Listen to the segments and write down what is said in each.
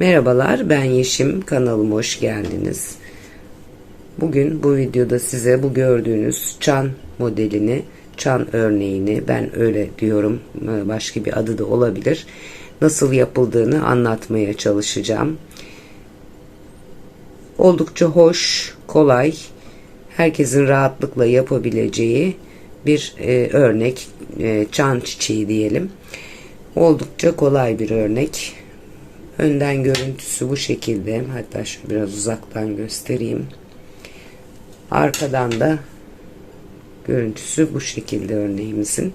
Merhabalar ben Yeşim kanalıma hoş geldiniz. Bugün bu videoda size bu gördüğünüz çan modelini, çan örneğini ben öyle diyorum başka bir adı da olabilir. Nasıl yapıldığını anlatmaya çalışacağım. Oldukça hoş, kolay, herkesin rahatlıkla yapabileceği bir e, örnek, e, çan çiçeği diyelim. Oldukça kolay bir örnek. Önden görüntüsü bu şekilde. Hatta şöyle biraz uzaktan göstereyim. Arkadan da görüntüsü bu şekilde örneğimizin.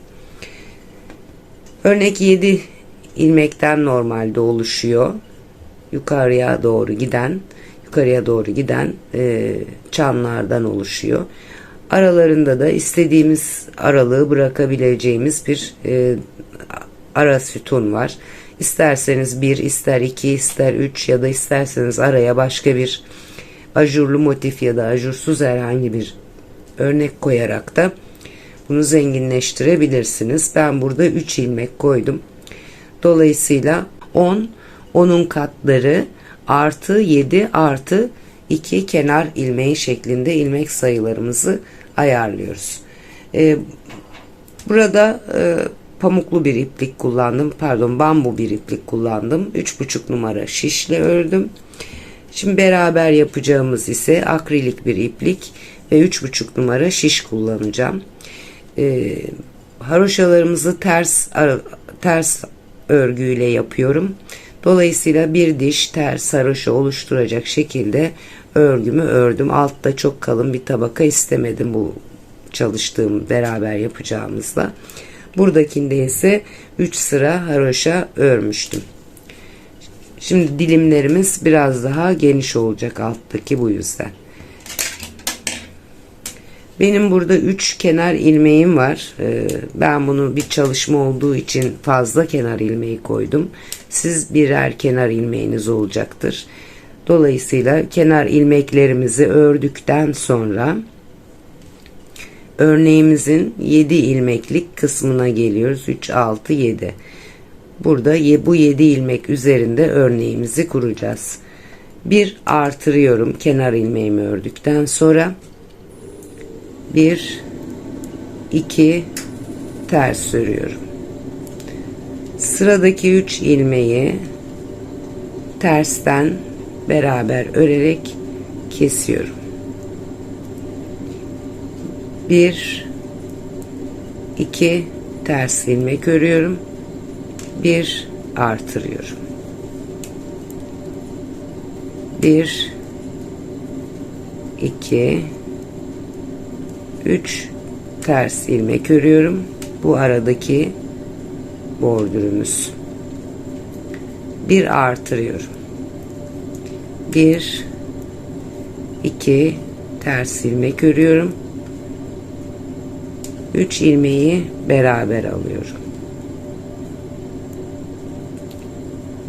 Örnek 7 ilmekten normalde oluşuyor. Yukarıya doğru giden, yukarıya doğru giden e, çanlardan oluşuyor. Aralarında da istediğimiz aralığı bırakabileceğimiz bir e, ara sütun var. İsterseniz bir, ister iki, ister üç ya da isterseniz araya başka bir ajurlu motif ya da ajursuz herhangi bir örnek koyarak da bunu zenginleştirebilirsiniz. Ben burada 3 ilmek koydum. Dolayısıyla 10, 10'un katları artı 7 artı 2 kenar ilmeği şeklinde ilmek sayılarımızı ayarlıyoruz. Ee, burada e, pamuklu bir iplik kullandım. Pardon bambu bir iplik kullandım. 3,5 numara şişle ördüm. Şimdi beraber yapacağımız ise akrilik bir iplik ve 3,5 numara şiş kullanacağım. Ee, haroşalarımızı ters ters örgüyle yapıyorum. Dolayısıyla bir diş ters haroşa oluşturacak şekilde örgümü ördüm. Altta çok kalın bir tabaka istemedim bu çalıştığım beraber yapacağımızda. Buradakinde ise 3 sıra haroşa örmüştüm. Şimdi dilimlerimiz biraz daha geniş olacak alttaki bu yüzden. Benim burada 3 kenar ilmeğim var. Ee, ben bunu bir çalışma olduğu için fazla kenar ilmeği koydum. Siz birer kenar ilmeğiniz olacaktır. Dolayısıyla kenar ilmeklerimizi ördükten sonra örneğimizin 7 ilmeklik kısmına geliyoruz. 3, 6, 7. Burada bu 7 ilmek üzerinde örneğimizi kuracağız. Bir artırıyorum kenar ilmeğimi ördükten sonra. 1 2 ters örüyorum. Sıradaki 3 ilmeği tersten beraber örerek kesiyorum. 1 2 ters ilmek örüyorum. 1 artırıyorum. 1 2 3 ters ilmek örüyorum. Bu aradaki bordürümüz. Bir artırıyorum. 1 2 ters ilmek örüyorum. 3 ilmeği beraber alıyorum.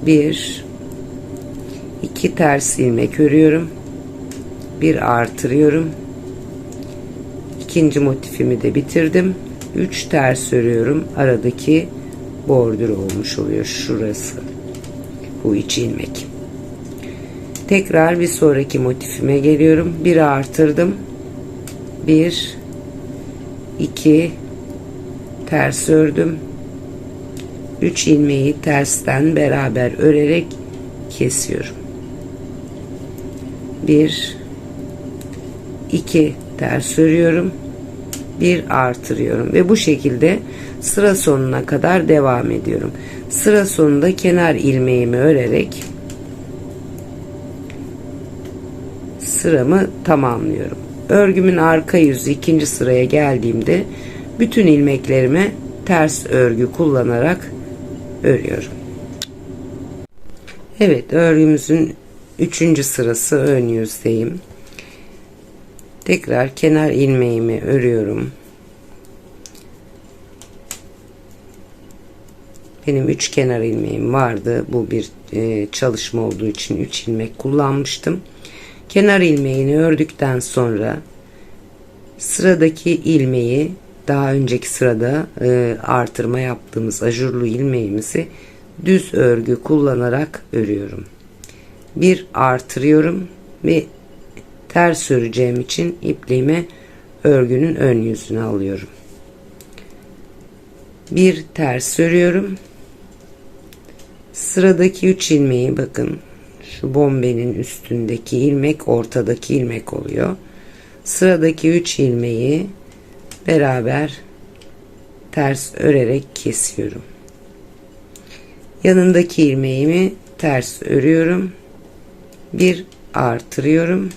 1 2 ters ilmek örüyorum. Bir artırıyorum. İkinci motifimi de bitirdim. 3 ters örüyorum. Aradaki bordür olmuş oluyor şurası. Bu iç ilmek. Tekrar bir sonraki motifime geliyorum. Bir artırdım. 1 2 ters ördüm. 3 ilmeği tersten beraber örerek kesiyorum. 1 2 ters örüyorum. 1 artırıyorum ve bu şekilde sıra sonuna kadar devam ediyorum. Sıra sonunda kenar ilmeğimi örerek sıramı tamamlıyorum. Örgümün arka yüzü ikinci sıraya geldiğimde bütün ilmeklerimi ters örgü kullanarak örüyorum. Evet örgümüzün üçüncü sırası ön yüzdeyim. Tekrar kenar ilmeğimi örüyorum. Benim üç kenar ilmeğim vardı. Bu bir e, çalışma olduğu için üç ilmek kullanmıştım. Kenar ilmeğini ördükten sonra sıradaki ilmeği daha önceki sırada e, artırma yaptığımız ajurlu ilmeğimizi düz örgü kullanarak örüyorum. bir artırıyorum ve ters öreceğim için ipliğime örgünün ön yüzünü alıyorum. Bir ters örüyorum. Sıradaki 3 ilmeği bakın şu bombenin üstündeki ilmek ortadaki ilmek oluyor. Sıradaki 3 ilmeği beraber ters örerek kesiyorum. Yanındaki ilmeğimi ters örüyorum. Bir artırıyorum.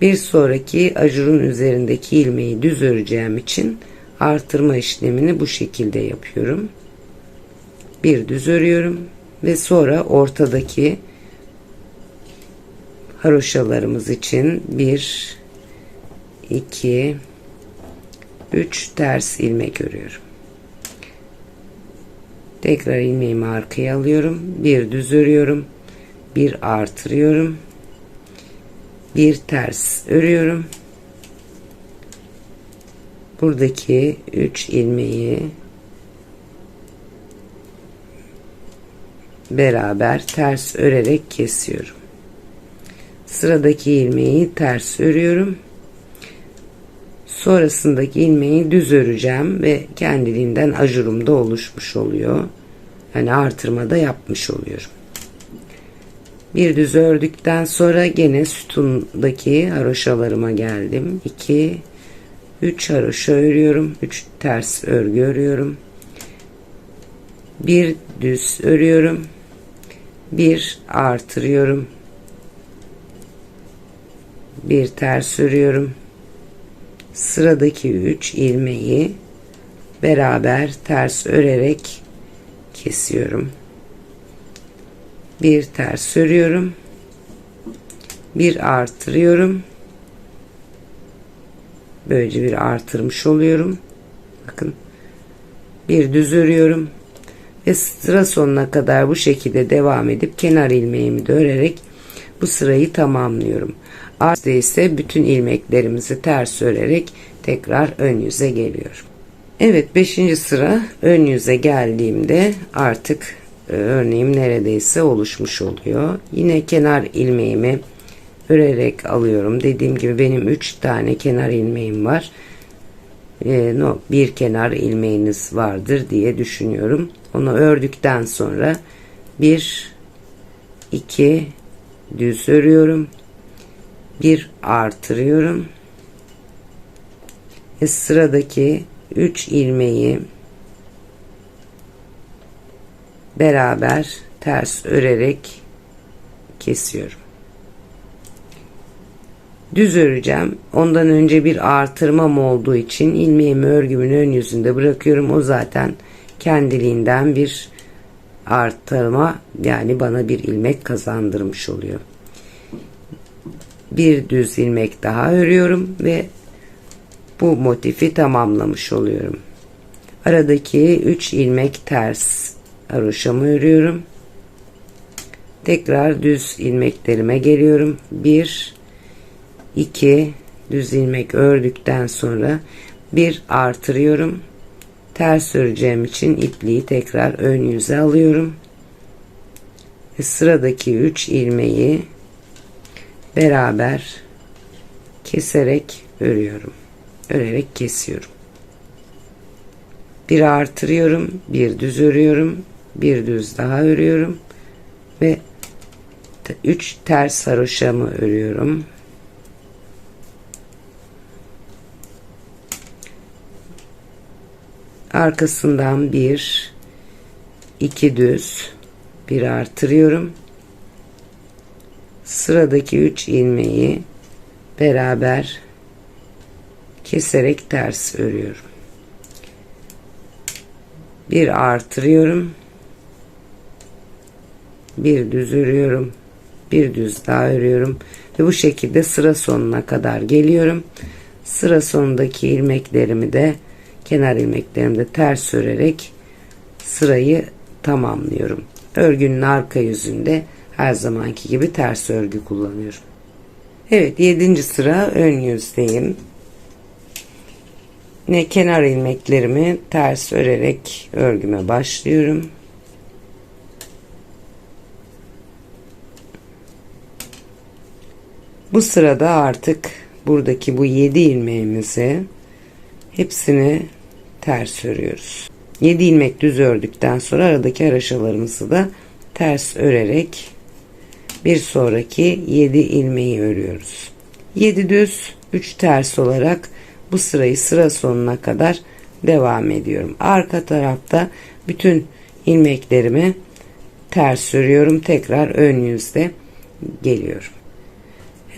Bir sonraki ajurun üzerindeki ilmeği düz öreceğim için artırma işlemini bu şekilde yapıyorum. Bir düz örüyorum ve sonra ortadaki haroşalarımız için bir 2 3 ters ilmek örüyorum. Tekrar ilmeğimi arkaya alıyorum. Bir düz örüyorum. Bir artırıyorum. Bir ters örüyorum. Buradaki 3 ilmeği beraber ters örerek kesiyorum. Sıradaki ilmeği ters örüyorum. Sonrasındaki ilmeği düz öreceğim ve kendiliğinden ajurumda oluşmuş oluyor. Yani artırmada yapmış oluyorum. Bir düz ördükten sonra gene sütundaki haroşalarıma geldim. 2 3 haroşa örüyorum. 3 ters örgü örüyorum. Bir düz örüyorum. Bir artırıyorum. Bir ters örüyorum sıradaki 3 ilmeği beraber ters örerek kesiyorum. Bir ters örüyorum. Bir artırıyorum. Böylece bir artırmış oluyorum. Bakın. Bir düz örüyorum. Ve sıra sonuna kadar bu şekilde devam edip kenar ilmeğimi de örerek bu sırayı tamamlıyorum. Artta ise bütün ilmeklerimizi ters örerek tekrar ön yüze geliyorum. Evet 5. sıra ön yüze geldiğimde artık e, örneğim neredeyse oluşmuş oluyor. Yine kenar ilmeğimi örerek alıyorum. Dediğim gibi benim 3 tane kenar ilmeğim var. E, bir kenar ilmeğiniz vardır diye düşünüyorum. Onu ördükten sonra bir iki düz örüyorum bir artırıyorum ve sıradaki 3 ilmeği beraber ters örerek kesiyorum. Düz öreceğim. Ondan önce bir artırmam olduğu için ilmeğimi örgümün ön yüzünde bırakıyorum. O zaten kendiliğinden bir artırma yani bana bir ilmek kazandırmış oluyor bir düz ilmek daha örüyorum ve bu motifi tamamlamış oluyorum. Aradaki 3 ilmek ters haroşamı örüyorum. Tekrar düz ilmeklerime geliyorum. 1 2 düz ilmek ördükten sonra bir artırıyorum. Ters öreceğim için ipliği tekrar ön yüze alıyorum. Ve sıradaki 3 ilmeği beraber keserek örüyorum. Örerek kesiyorum. Bir artırıyorum, bir düz örüyorum, bir düz daha örüyorum ve 3 ters haroşamı örüyorum. Arkasından bir iki düz bir artırıyorum sıradaki 3 ilmeği beraber keserek ters örüyorum. Bir artırıyorum. Bir düz örüyorum. Bir düz daha örüyorum. Ve bu şekilde sıra sonuna kadar geliyorum. Sıra sonundaki ilmeklerimi de kenar ilmeklerimde ters örerek sırayı tamamlıyorum. Örgünün arka yüzünde her zamanki gibi ters örgü kullanıyorum. Evet 7. sıra ön yüzdeyim. Yine kenar ilmeklerimi ters örerek örgüme başlıyorum. Bu sırada artık buradaki bu 7 ilmeğimizi hepsini ters örüyoruz. 7 ilmek düz ördükten sonra aradaki haraşalarımızı da ters örerek bir sonraki 7 ilmeği örüyoruz. 7 düz 3 ters olarak bu sırayı sıra sonuna kadar devam ediyorum. Arka tarafta bütün ilmeklerimi ters örüyorum. Tekrar ön yüzde geliyorum.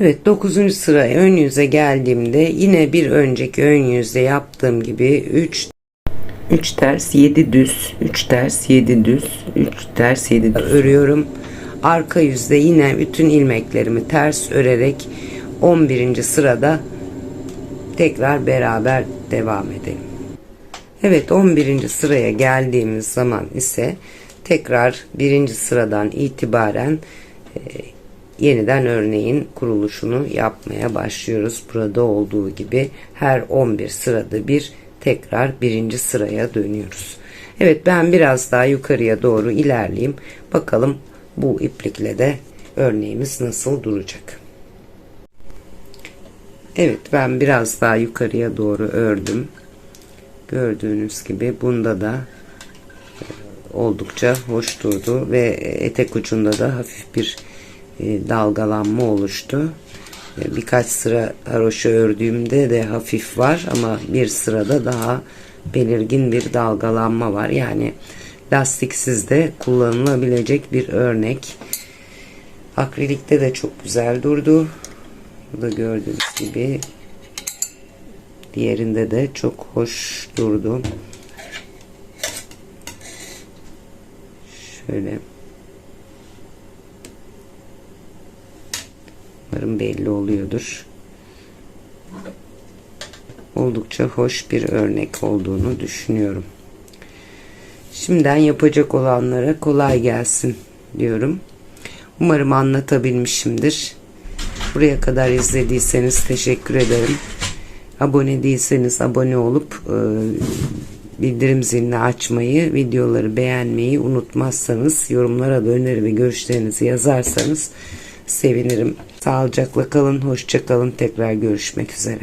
Evet 9. sıraya ön yüze geldiğimde yine bir önceki ön yüzde yaptığım gibi 3 3 ters 7 düz 3 ters 7 düz 3 ters 7 düz örüyorum. Arka yüzde yine bütün ilmeklerimi ters örerek 11. sırada tekrar beraber devam edelim. Evet 11. sıraya geldiğimiz zaman ise tekrar birinci sıradan itibaren e, yeniden örneğin kuruluşunu yapmaya başlıyoruz. Burada olduğu gibi her 11 sırada bir tekrar birinci sıraya dönüyoruz. Evet ben biraz daha yukarıya doğru ilerleyeyim. Bakalım bu iplikle de örneğimiz nasıl duracak. Evet ben biraz daha yukarıya doğru ördüm. Gördüğünüz gibi bunda da oldukça hoş durdu ve etek ucunda da hafif bir dalgalanma oluştu. E, birkaç sıra haroşa ördüğümde de hafif var ama bir sırada daha belirgin bir dalgalanma var. Yani lastiksiz de kullanılabilecek bir örnek. Akrilikte de çok güzel durdu. Bu da gördüğünüz gibi diğerinde de çok hoş durdu. Şöyle Umarım belli oluyordur. Oldukça hoş bir örnek olduğunu düşünüyorum. Şimdiden yapacak olanlara kolay gelsin diyorum. Umarım anlatabilmişimdir. Buraya kadar izlediyseniz teşekkür ederim. Abone değilseniz abone olup e, bildirim zilini açmayı, videoları beğenmeyi unutmazsanız, yorumlara da öneri ve görüşlerinizi yazarsanız sevinirim. Sağlıcakla kalın, hoşça kalın. Tekrar görüşmek üzere.